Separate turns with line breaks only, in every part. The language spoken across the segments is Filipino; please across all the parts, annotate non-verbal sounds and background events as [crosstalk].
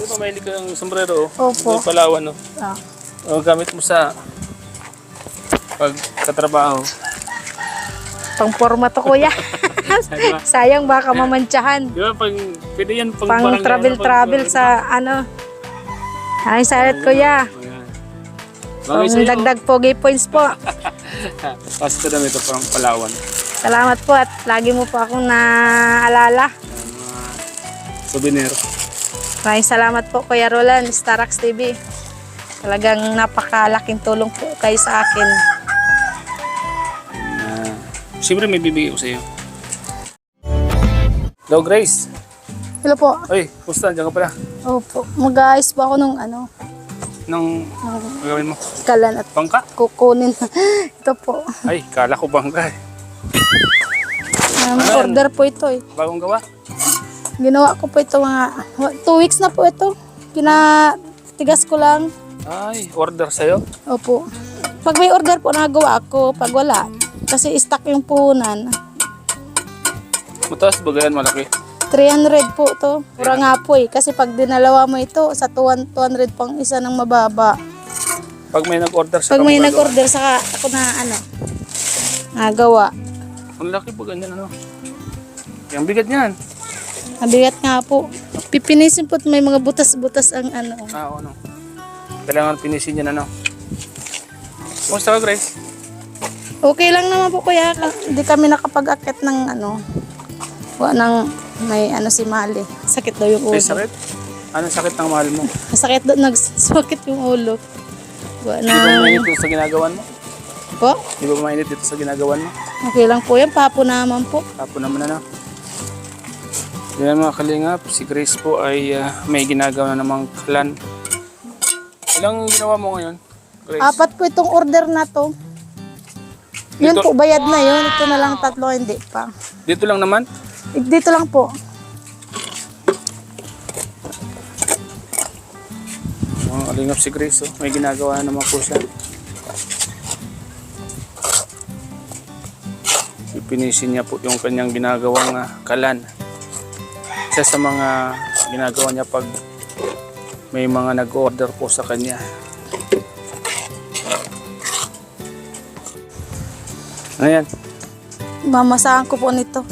Di ba mahilig ka ng sombrero? oh?
Opo.
Yung Palawan, no?
Ah.
O, gamit mo sa pagkatrabaho.
Pang forma to kuya. [laughs] Sayang baka mamantsahan.
Di ba, pag, pwede yan pang,
Pang
barangay,
travel-travel
pag-
sa ano. Ay, salat kuya.
Ayan.
Pang
Bagay sa'yo.
dagdag pogi points po.
Tapos ito dami ito parang Palawan.
Salamat po at lagi mo po akong naalala.
Mga souvenir.
Maraming salamat po Kuya Roland, Starax TV. Talagang napakalaking tulong po kayo sa akin.
Ah, Siyempre may bibigay ko sa iyo. Hello Grace.
Hello po.
Oy, kumusta? Diyan ka pala.
Opo. Mag-aayos po ako nung ano,
Nang
ng
gagawin mo?
kalan at
Bangka?
kukunin. [laughs] Ito po.
Ay, kala ko bangka eh.
Um, order po ito eh.
Bagong gawa?
Ginawa ko po ito mga wa- two weeks na po ito. Pinatigas ko lang.
Ay, order sa'yo?
Opo. Pag may order po nagawa ako, pag wala. Kasi stock yung puhunan.
Mataas ba ganyan malaki?
300 po to. Mura nga po eh. Kasi pag dinalawa mo ito, sa 200 200 pang isa ng mababa.
Pag may nag-order sa
Pag may nag-order, saka ako na ano, nagawa.
Ang laki po ganyan ano? Yung bigat niyan.
Mabigat nga po. Pipinisin po at may mga butas-butas ang ano.
Ah, ano. Kailangan pinisin yan ano. Kumusta ka Grace?
Okay lang naman po kuya. Hindi kami nakapag-akit ng ano. Wa nang may ano si Mali. Sakit daw yung ulo.
May sakit? Anong sakit ng mahal mo?
Sakit daw, nagsakit yung ulo. Wa
Di ba
na.
mainit dito sa ginagawan mo?
Po?
Di ba mainit dito sa ginagawan mo?
Okay lang po yan. Papo naman po.
Tapo naman na na. Yan mga kalingap, si Grace po ay ah, may ginagawa na namang clan. Ilang ginawa mo ngayon, Grace?
Apat po itong order na to. Yun
Dito-
po, bayad na yun. Ito na lang tatlo, hindi pa.
Dito lang naman?
Dito lang po.
Mga kalingap si Grace, oh. may ginagawa na naman po siya. Pipinisin niya po yung kanyang ginagawang ah, kalan. Isa sa mga ginagawa niya pag may mga nag-order po sa kanya. Ayan.
Mamasahan ko po nito.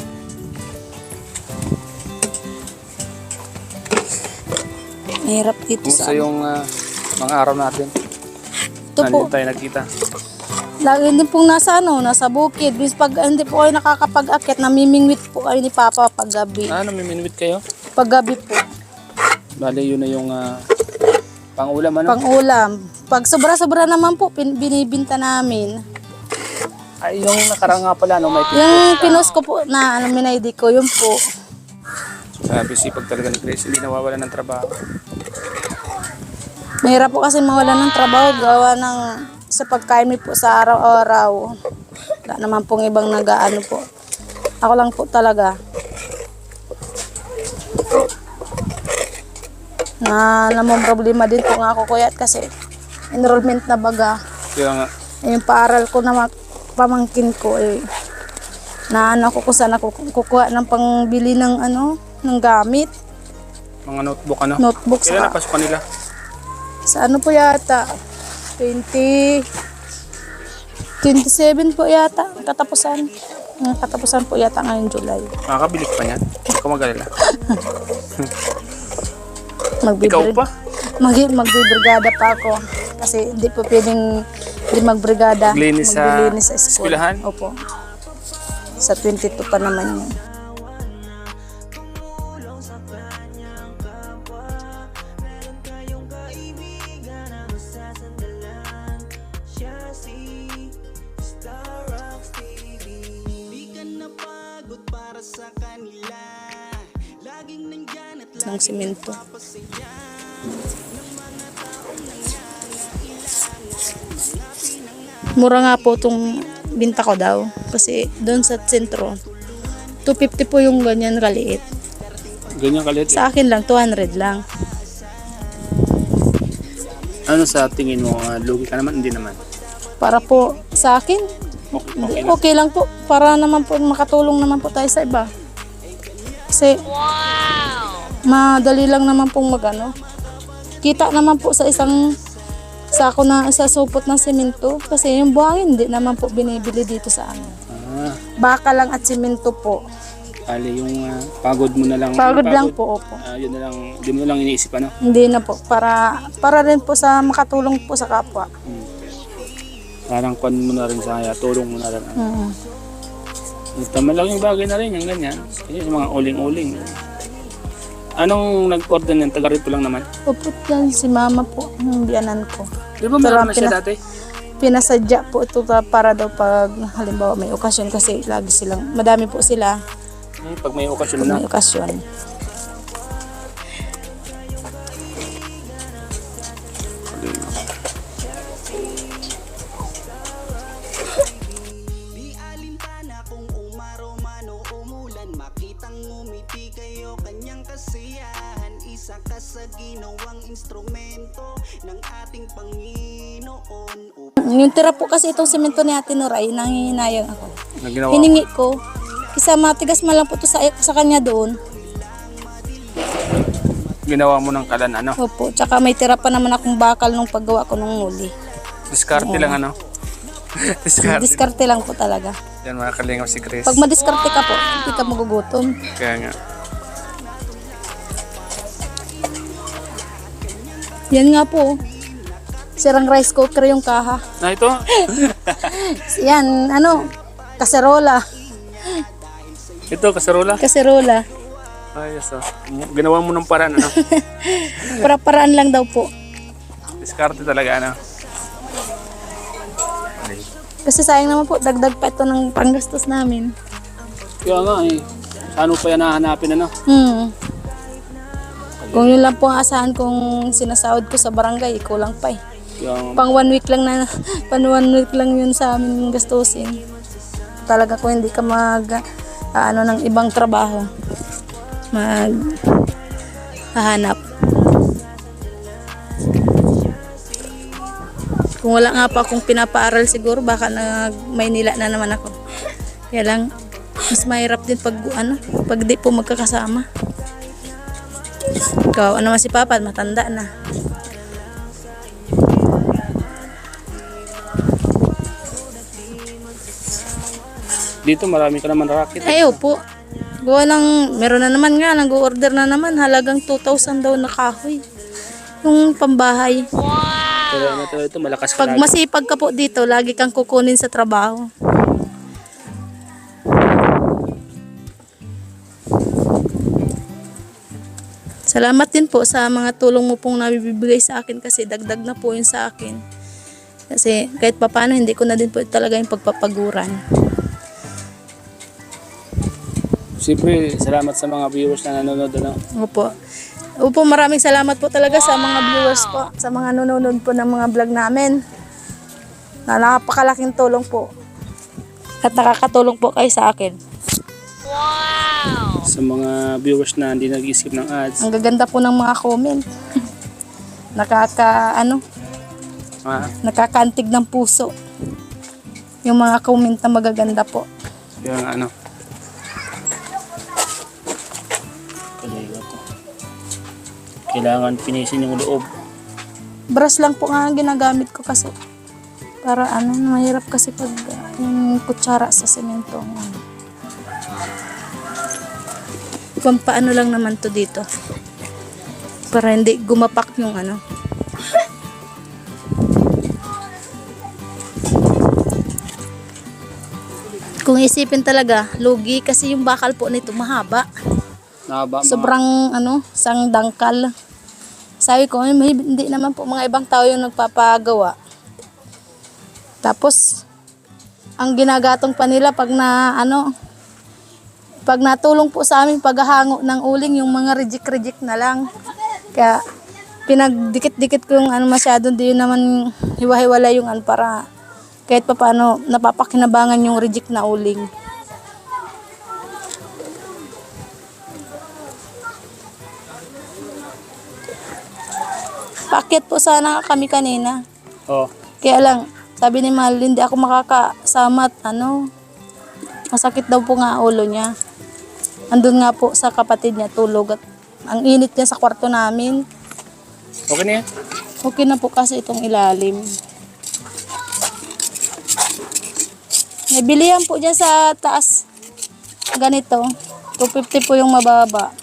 Mahirap dito
Kumusta
sa...
yung ah, mga araw natin?
Ito po,
Nandito tayo nagkita.
Lagi din pong nasa ano, nasa bukid. Bis pag hindi po kayo nakakapag-akit, namimingwit po kayo ni Papa pag gabi.
Ah, namiminwit kayo?
Pag gabi po,
Bale, yun na yung ah, pang-ulam ano?
pang ulam. Pag sobra-sobra naman po, pin- binibinta namin.
Ay, yung nakarang nga pala, no, may
Yung pinos ko po na ano, minaydi ko, yun po.
Sabi sipag talaga ni Grace, hindi nawawala ng trabaho.
Mahirap po kasi mawala ng trabaho, gawa ng sa pagkain po sa araw-araw. Wala naman pong ibang nagaano po. Ako lang po talaga. Na namang problema din po nga ako kuya kasi enrollment na baga.
Kaya nga,
Eh, Yung paaral ko na ma- pamangkin ko eh. Na ano ko kung saan ako kukuha ng pangbili ng ano, ng gamit.
mga notebook ano?
Notebook
Kailan
sa,
napasok kanila?
sa ano po yata? 20... 27 po yata, katapusan. Ang katapusan po yata ngayong July.
Makakabili ka pa niyan? Huwag ka mag-alala. [laughs] Ikaw pa?
Mag magbibrigada pa ako. Kasi hindi po pwedeng hindi magbrigada.
Maglinis sa
sa school.
eskwelahan?
Opo. Sa 22 pa naman yun. Ng simento. Mura nga po itong binta ko daw. Kasi doon sa sentro, 250 po yung ganyan kaliit.
Ganyan kalit. eh.
Sa akin lang, 200 lang.
Ano sa tingin mo? ah, lugi ka naman? Hindi naman.
Para po sa akin,
Okay, okay lang.
okay lang po. Para naman po, makatulong naman po tayo sa iba. Kasi, madali lang naman pong magano. kita naman po sa isang sako na sa supot ng simento kasi yung buhangin hindi naman po binibili dito sa amin.
Ah,
Baka lang at simento po.
ali yung ah, pagod mo na lang.
Pagod lang po opo.
Ah, yun na lang, di mo na lang iniisip ano.
Hindi na po para para rin po sa makatulong po sa kapwa.
Hmm. Parang kwan mo na rin sa kaya, tulong mo na rin. ano.
Mm.
Tama lang yung bagay na rin, yung ganyan. Kasi yung mga uling-uling. Anong nag-order niyan? Taga rito lang naman.
Opo yan si mama po, yung biyanan ko.
Di ba meron na siya dati?
Pinasadya po ito pa- para daw pag halimbawa may okasyon kasi lagi silang, madami po sila
Hmm, pag may okasyon
pag
na.
may okasyon. Yung tira po kasi itong semento ni Ate Nuray, nangihinayang ako.
Na ginawa.
Hiningi ko, isa matigas man lang po to sa, sa kanya doon.
Ginawa mo ng kalan, ano?
Opo, tsaka may tira pa naman akong bakal nung paggawa ko nung muli.
Diskarte lang, ano? [laughs] Diskarte.
Diskarte lang po talaga.
Yan mga kalingap si Chris.
Pag madiskarte ka po, hindi ka magugutom.
Kaya nga.
Yan nga po. Sirang rice cooker yung kaha.
Na ito? [laughs]
Yan, ano, kaserola.
ito, kasarola.
Kaserola.
Ayos oh. Ginawa mo ng paraan, ano? [laughs]
Para-paraan lang daw po.
Diskarte talaga, ano?
Kasi sayang naman po, dagdag pa ito ng panggastos namin.
Kaya nga, eh. Ano pa yan nahanapin, ano?
Hmm. Kung yun lang po ang asahan kong sinasahod ko sa barangay, kulang pa eh.
Yung
Pang one week lang na, pang one week lang yun sa amin gastusin. Talaga kung hindi ka mag, ah, ano, ng ibang trabaho, mag, hahanap. Kung wala nga pa akong pinapaaral siguro, baka nag Maynila na naman ako. Kaya lang, mas mahirap din pag, ano, pag di po magkakasama. Ikaw, ano naman si Papa, matanda na.
Dito marami ka naman racket.
Ay, opo. Gawa ng, meron na naman nga, nag-order na naman, halagang 2,000 daw na kahoy. Yung pambahay.
Pero ano to, ito, malakas ka
Pag
lagi.
masipag ka po dito, lagi kang kukunin sa trabaho. Salamat din po sa mga tulong mo pong nabibigay sa akin kasi dagdag na po yun sa akin. Kasi kahit papano hindi ko na din po talaga yung pagpapaguran.
Siyempre, salamat sa mga viewers na nanonood, ano?
Opo. Opo, maraming salamat po talaga sa mga viewers po, sa mga nanonood po ng mga vlog namin. Na napakalaking tulong po. At nakakatulong po kayo sa akin.
Sa mga viewers na hindi nag-skip ng ads.
Ang gaganda po ng mga comment. [laughs] Nakaka, ano,
Ah,
nakakantig ng puso. Yung mga comment na magaganda po.
yung ano. Kailangan pinisin yung loob.
Brush lang po nga ang ginagamit ko kasi. Para ano, mahirap kasi pag uh, yung kutsara sa semento. Kung paano lang naman to dito. Para hindi gumapak yung ano. [laughs] Kung isipin talaga, lugi kasi yung bakal po nito mahaba.
Nahaba mga
Sobrang ano, sang dangkal. Sabi ko, "Ay, may, hindi naman po mga ibang tao yung nagpapagawa. Tapos, ang ginagatong pa nila pag na ano, pag natulong po sa amin paghahango ng uling, yung mga reject-reject na lang. Kaya, pinagdikit-dikit ko yung ano masyado, hindi yun naman hiwa-hiwala yung ano para kahit pa paano napapakinabangan yung reject na uling. Paket po sana kami kanina.
Oh,
Kaya lang, sabi ni Mahal, hindi ako makakasama at ano, masakit daw po nga ulo niya. Andun nga po sa kapatid niya tulog at ang init niya sa kwarto namin.
Okay na yan?
Okay na po kasi itong ilalim. May bilihan po dyan sa taas. Ganito. 250 po yung mababa.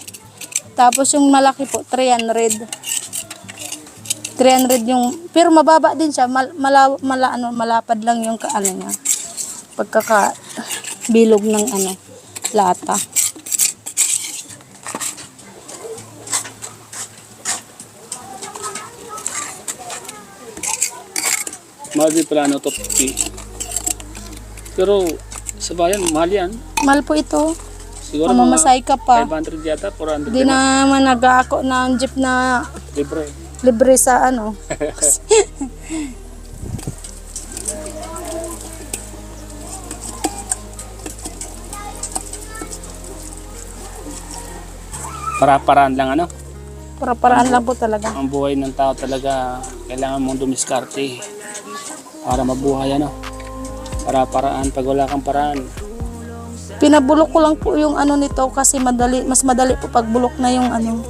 Tapos yung malaki po, 300. 300 yung, pero mababa din siya. Mal, mala, mala, ano, malapad lang yung ka, ano niya. Pagkaka bilog ng ano, lata.
Mahal din pala ano, top 50. Pero sa bayan, mahal yan.
Mahal po ito.
Siguro
Mamamasay ka pa.
500 yata, 400
Di naman nag-ako ng jeep na
Libre.
Libre sa ano.
Para-paraan lang ano.
Para-paraan lang po talaga.
Ang buhay ng tao talaga, kailangan mong dumiskarte para mabuhay ano. Para-paraan, pag wala kang paraan,
Pinabulok ko lang po yung ano nito kasi madali, mas madali po pag bulok na yung ano,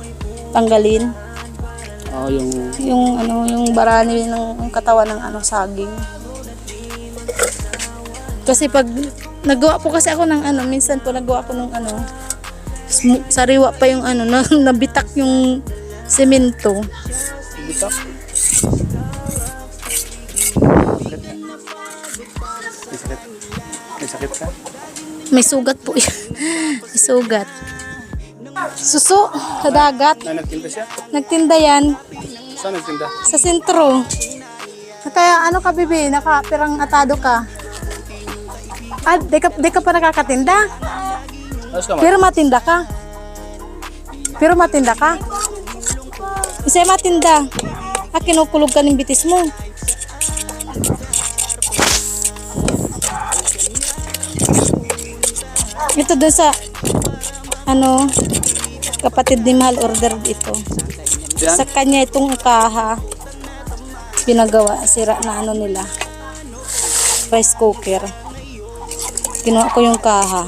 tanggalin.
Oh, yung
Yung ano, yung barani ng katawan ng ano, saging. Kasi pag nagawa po kasi ako ng ano, minsan po nagawa ko ng ano, sariwa pa yung ano, [laughs] na, nabitak yung semento.
bitak. May sakit. Ka?
May sugat po yun. [laughs] May sugat. Suso sa dagat.
Na nagtinda siya?
Nagtinda yan
Saan nagtinda?
sa sentro. Kaya ano ka, bibi? Nakapirang atado ka. Ah, di ka, di ka pa nakakatinda? Pero matinda ka. Pero matinda ka. Isa matinda. Ah, kinukulog ka ng bitis mo. Ito doon sa ano kapatid ni Mahal order dito.
Yan?
Sa kanya itong kaha pinagawa sira na ano nila rice cooker. Kinuha ko yung kaha.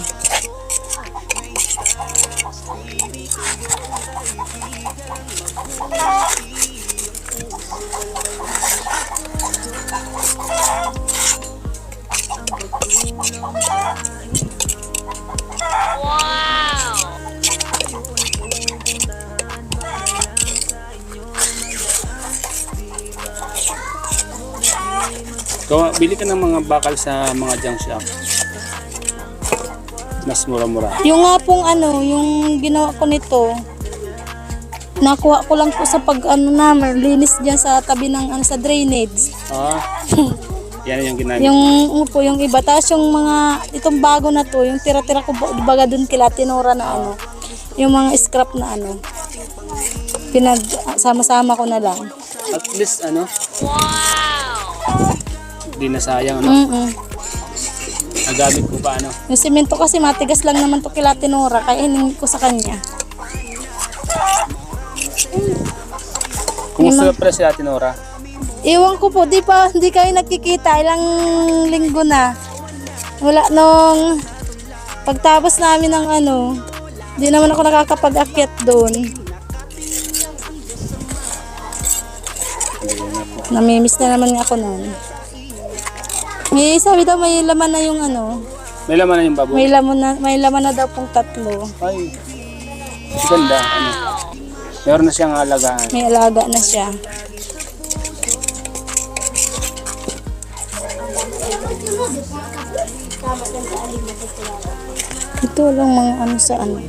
Gawa, bili ka ng mga bakal sa mga junk shop. Mas mura-mura.
Yung nga pong ano, yung ginawa ko nito, nakuha ko lang po sa pag ano namin, linis dyan sa tabi ng ano, sa drainage.
Ah, [laughs] yan yung ginamit.
Yung ano po, yung iba. Tapos yung mga, itong bago na to, yung tira-tira ko ba- baga dun kila tinura na ano, yung mga scrap na ano, pinag, sama-sama ko na lang.
At least ano? Wow! Hindi na sayang ano.
Mm-mm.
Nagamit mo pa ano.
Yung simento kasi matigas lang naman to kila tinura, kaya hiningi ko sa kanya.
Kumusta pala si Ate Nora?
Iwan ko po, di pa, hindi kayo nakikita. Ilang linggo na. Wala nung pagtapos namin ng ano, di naman ako nakakapag-akyat doon. Namimiss na naman ako noon. May sabi daw may laman na yung ano,
May laman na yung baboy.
may laman na, may laman na daw pong tatlo.
Ay, ganda. Ano? Meron na siyang alagaan.
May alaga na siya. Ito lang mga ano sa ano.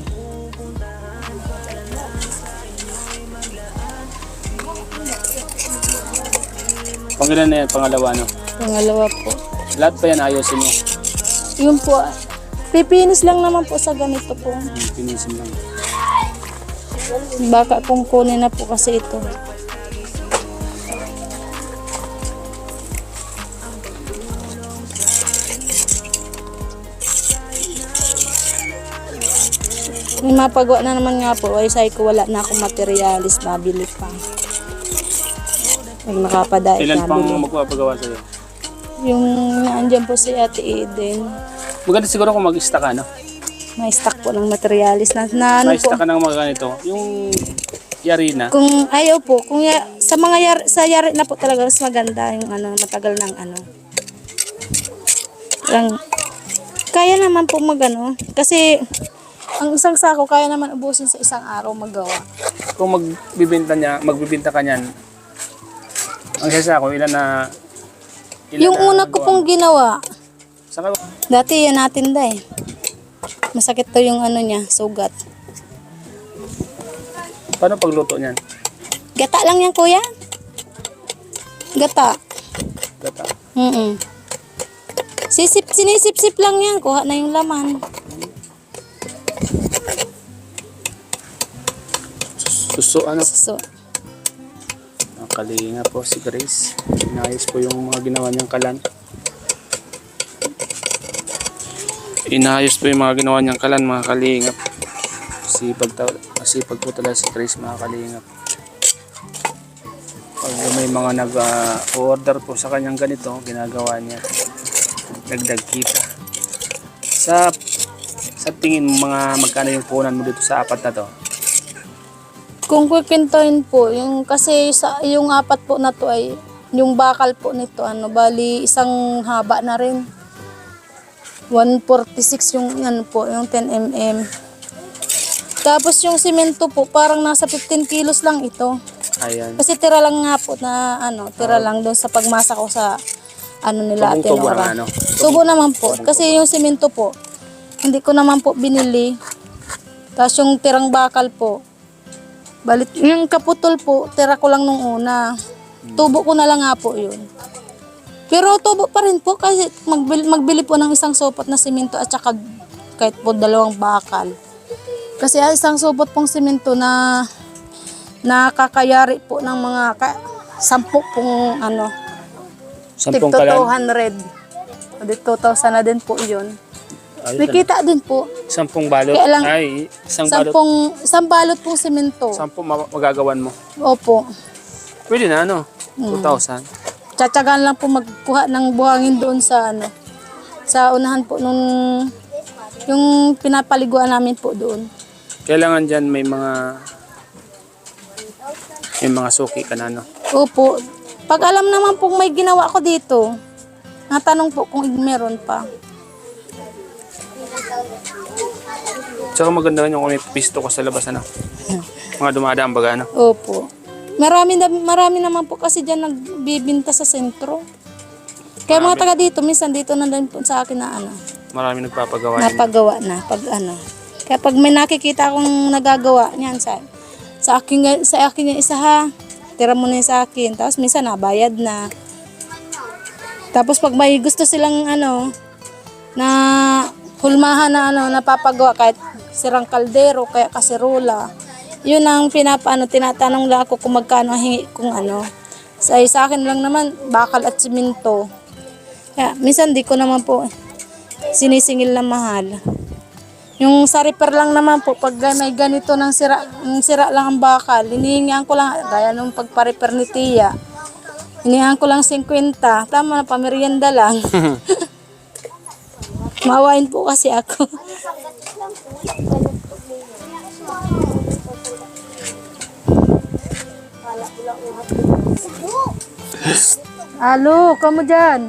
Pangilan na yan, pangalawa no.
Pangalawa po.
Lahat pa yan ayusin mo.
Yun po. Pipinis lang naman po sa ganito po.
Hmm, Pinisin lang.
Baka kung kunin na po kasi ito. May mapagawa na naman nga po. Ay, sabi ko wala na akong materialis. Nabili pa. Pag nakapadait,
Ilan pang
nabili.
magpapagawa sa'yo?
Yung naandyan po si Ate Eden.
Maganda siguro kung mag-ista ka, no?
May stock po ng materialis na, na ano po.
ka ng mga ganito. Yung yari na.
Kung ayaw po, kung ya, sa mga yari, sa yari na po talaga mas maganda yung ano, matagal ng ano. Lang, kaya naman po magano kasi ang isang sako kaya naman ubusin sa isang araw magawa.
Kung magbibenta niya, magbibenta ka niyan, ang isa ko, ilan na... ilan
Yung
na
una ko pong ginawa?
Saan ka?
dati yan natin da eh. Masakit to yung ano niya, sugat.
Paano pagluto niyan?
Gata lang yan kuya. Gata.
Gata.
Mm Sisip, sinisip-sip lang yan. Kuha na yung laman.
Suso, ano?
So,
Nakalinga po si Grace. Inayos po yung mga ginawa niyang kalan. Inayos po yung mga ginawa niyang kalan, mga kalingap. Sipag, sipag po talaga si Grace, mga kalingap. Pag may mga nag-order po sa kanyang ganito, ginagawa niya. Dagdag kita. Sa sa tingin mo mga magkano yung punan mo dito sa apat na to?
Kung kukwintohin po, yung kasi sa yung apat po na to ay yung bakal po nito ano bali isang haba na rin. 146 yung ano po yung 10 mm tapos yung simento po parang nasa 15 kilos lang ito.
Ayan.
kasi tira lang nga po na ano tira lang doon sa pagmasa ko sa ano nila Nora
ang ano?
tubo naman po. kasi yung simento po hindi ko naman po binili. Tapos yung tirang bakal po Balit, yung kaputol po, tira ko lang nung una. Tubo ko na lang nga po yun. Pero tubo pa rin po kasi magbili, magbili po ng isang supot na simento at saka kahit po dalawang bakal. Kasi ang isang supot pong simento na nakakayari po ng mga ka, sampu pong ano,
Sampung kalan.
200. O di 2,000 na din po yun.
Ayos,
May kita din po.
Sampung balot.
Kaya lang-
Ay, isang balot.
Sampung, isang balot pong simento.
Sampung ma- magagawan mo.
Opo.
Pwede na, ano?
Hmm.
2,000.
Tsatsagaan lang po magkuha ng buhangin doon sa ano sa unahan po nung yung pinapaliguan namin po doon.
Kailangan dyan may mga may mga suki ka na, no?
Opo. Pag alam naman po may ginawa ko dito, natanong po kung meron pa.
Tsaka maganda rin yung kung may pisto ka sa labas, ano? Mga dumadaan baga, ano?
Opo. Marami na marami naman po kasi diyan nagbibinta sa sentro. Kaya mga taga dito, minsan dito na din po sa akin na ano,
Marami nagpapagawa yun.
napagawa na pag ano. Kaya pag may nakikita akong nagagawa niyan sa sa akin sa akin yung isa ha. Tira mo na yun sa akin. Tapos minsan nabayad na. Tapos pag may gusto silang ano na hulmahan na ano napapagawa kahit sirang kaldero kaya kaserola. Yun ang pinapaano tinatanong lang ako kung magkano ang hingi kung ano. Sa, sa akin lang naman bakal at simento. Kaya minsan di ko naman po sinisingil na mahal. Yung sa repair lang naman po, pag may ganito ng sira, ng sira lang ang bakal, hinihingihan ko lang, gaya nung pagpa-repair ni Tia, hinihingihan ko lang 50, tama na, pamerienda lang. [laughs] Mawain po kasi ako. Alo, kamu dyan?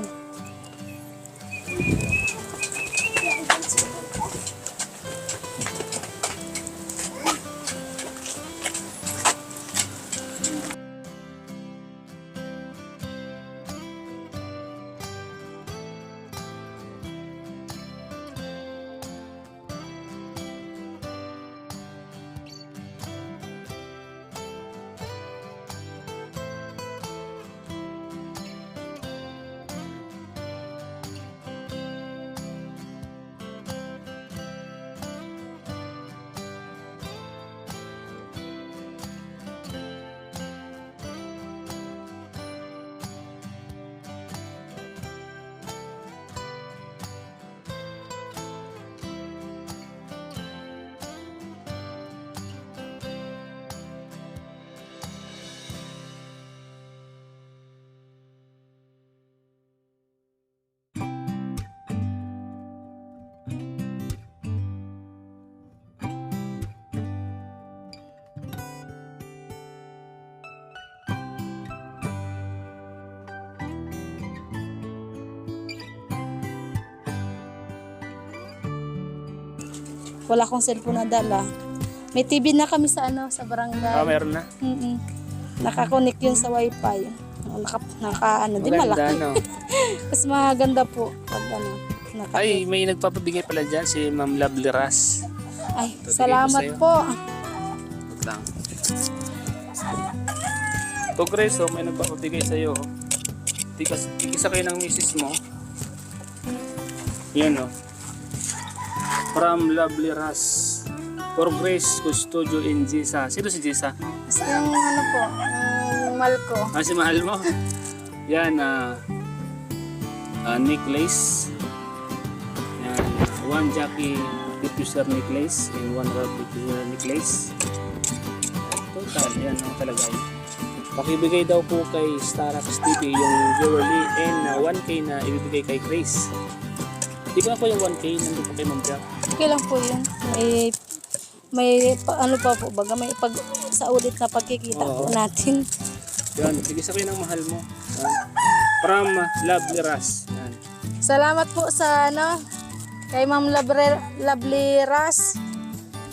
Wala akong cellphone na dala. May TV na kami sa ano, sa
Ah,
barangay.
meron na.
Mm-mm. Nakakonect yun sa wifi. Naka, naka ano, di
Maganda,
malaki.
no? [laughs]
Mas maganda po pag ano. Naka,
Ay, may nagpapabigay pala dyan si Ma'am Lovely Ras.
ay,
Ito,
salamat
ko
po.
Wait lang. Grace, oh, may nagpapabigay sa'yo. oh. Tikas, tikisa kayo ng misis mo. Yan, oh. From Lovely Ras. For Grace Custodio in Jisa. Sino si Jisa?
Basta yung ano po, yung malko.
Ah, si mahal mo. Yan, ah, ah, necklace. Yan, one Jackie diffuser necklace and one rod diffuser necklace. Total, yan ang talaga yun. Pakibigay daw po kay Starax TV yung jewelry and ah, 1K na ibibigay kay Grace. Di ba po yung 1K nandun po kay Ma'am Jack?
Okay lang po yun. May, may pa, ano pa po, baga may pag, sa ulit na pagkikita po
Oo.
natin.
Yan, bigay sa ng mahal mo. Yan. From ah, Lovely Ras. Yan.
Salamat po sa ano, kay Ma'am Labre, Lovely Ras.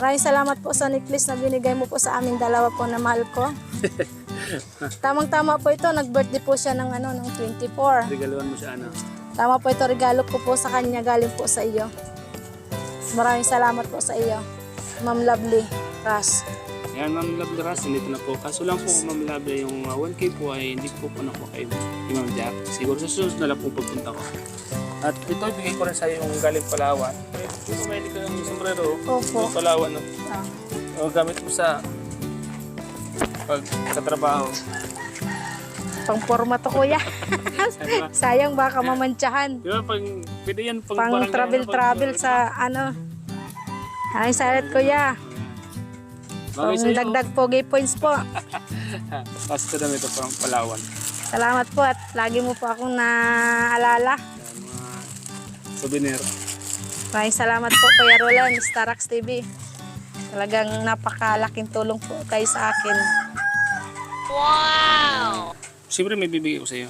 Maraming salamat po sa necklace na binigay mo po sa amin dalawa po na mahal ko. [laughs] Tamang-tama po ito, nag-birthday po siya ng ano, ng 24.
Regaluhan mo siya, ano?
Tama po ito, regalo ko po sa kanya, galing po sa iyo. Maraming salamat po sa iyo, Ma'am Lovely Ras.
Ayan, Ma'am Lovely Ras, nandito na po. Kaso lang po, Ma'am Lovely, yung uh, 1K po ay hindi ko po nakuha kay Ma'am Jack. Siguro sa susunod na lang po pagpunta ko. At ito, ibigay ko rin sa yung galing Palawan. Ito, may ka ng sombrero.
Opo.
Yung Palawan, no?
Ah.
O, gamit mo sa pag sa trabaho.
Pang forma to kuya. [laughs] Sayang baka mamantsahan.
Di ba, pag, pwede yan pang,
Pang
barangay,
travel-travel
pag-
sa ano. Ay, salat kuya.
Bagay
Pang
sa'yo.
dagdag pogi points po. [laughs]
Ito naman ito pang Palawan.
Salamat po at lagi mo po akong naalala.
Ayan, mga souvenir.
Maraming salamat po Kuya Roland, Starax TV. Talagang napakalaking tulong po kayo sa akin.
Siyempre may bibigay ko sa iyo.